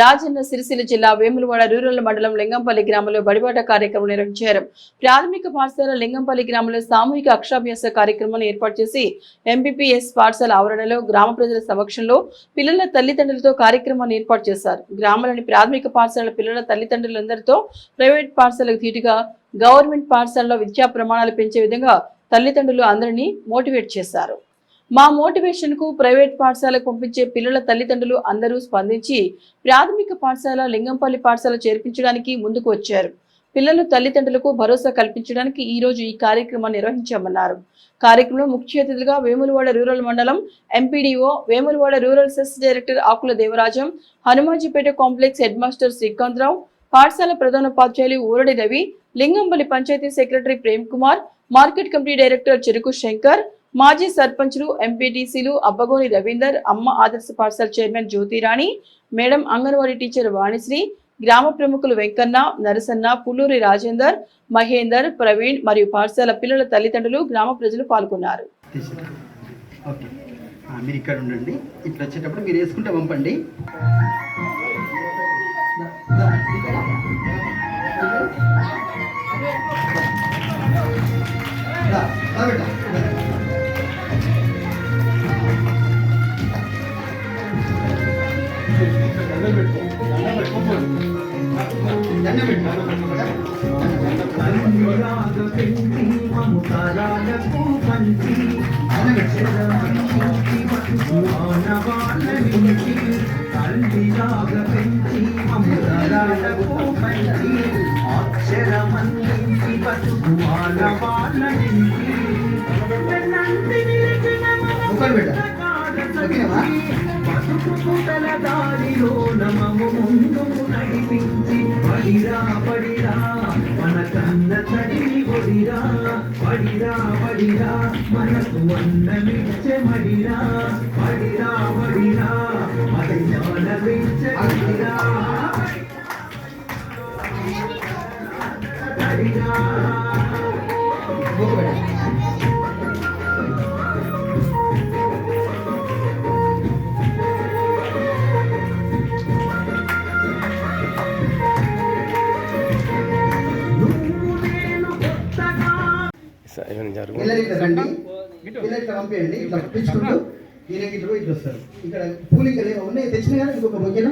రాజన్న సిరిసిల్ల జిల్లా వేములవాడ రూరల్ మండలం లింగంపల్లి గ్రామంలో బడిబాట కార్యక్రమం నిర్వహించారు. ప్రాథమిక పాఠశాల లింగంపల్లి గ్రామంలో సామూహిక అక్షరాభ్యాస కార్యక్రమాన్ని ఏర్పాటు చేసి ఎంబీపీఎస్ పాఠశాల ఆవరణలో గ్రామ ప్రజల సమక్షంలో పిల్లల తల్లిదండ్రులతో కార్యక్రమాన్ని ఏర్పాటు చేశారు. గ్రామంలోని ప్రాథమిక పాఠశాల పిల్లల తల్లిదండ్రులందరితో ప్రైవేట్ పాఠశాలకు ధీటుగా గవర్నమెంట్ పాఠశాలలో విద్యా ప్రమాణాలు పెంచే విధంగా తల్లిదండ్రులు అందరినీ మోటివేట్ చేశారు. మా మోటివేషన్కు ప్రైవేట్ పాఠశాలకు పంపించే పిల్లల తల్లిదండ్రులు అందరూ స్పందించి ప్రాథమిక పాఠశాల లింగంపల్లి పాఠశాల చేర్పించడానికి ముందుకు వచ్చారు. పిల్లలు తల్లిదండ్రులకు భరోసా కల్పించడానికి ఈ రోజు ఈ కార్యక్రమాన్ని నిర్వహించామన్నారు. కార్యక్రమంలో ముఖ్య అతిథులుగా వేములవాడ రూరల్ మండలం MPDO Vemulawada rural cess director Akula Devarajam Hanumajipet complex head master Srikantharao పాఠశాల ప్రధానోపాధ్యాయులు Uradi Ravi Lingampally panchayat secretary Prem Kumar market committee director Cheruku Shankar మాజీ సర్పంచులు ఎంపీటీసీలు అబ్బగోని రవీందర్ అమ్మ ఆదర్శ పాఠశాల chairman Jyothirani madam Anganwadi teacher Vanisri గ్రామ ప్రముఖులు వెంకన్న నరసన్న పుల్లూరి రాజేందర్ మహేందర్ ప్రవీణ్ మరియు పాఠశాల పిల్లల తల్లిదండ్రులు గ్రామ ప్రజలు పాల్గొన్నారు మీరు ఇక్కడ ఉండండి ఇట్లా వచ్చేటప్పుడు మీరు వేసుకుంటే పంపండి అక్షరమంచి బతుకు పంచి అక్షరమందించి బతుకు మానవాళనికి పడిరా మన కన్న తల్లి ఒడిరా పడిరా పడిరా మనకు అన్నమిచ్చే మడిరా పడిరా పడిరా మన జ్ఞానమిచ్చే మడిరా. పడిరా. పంపించండి ఇట్లా పంపించుకుంటూ ఈయనకి ఇట్లా ఇట్లా వస్తారు. ఇక్కడ పూలు ఇక్కడ ఉన్నాయి తెచ్చినా కానీ ఇంకొక బొగ్గన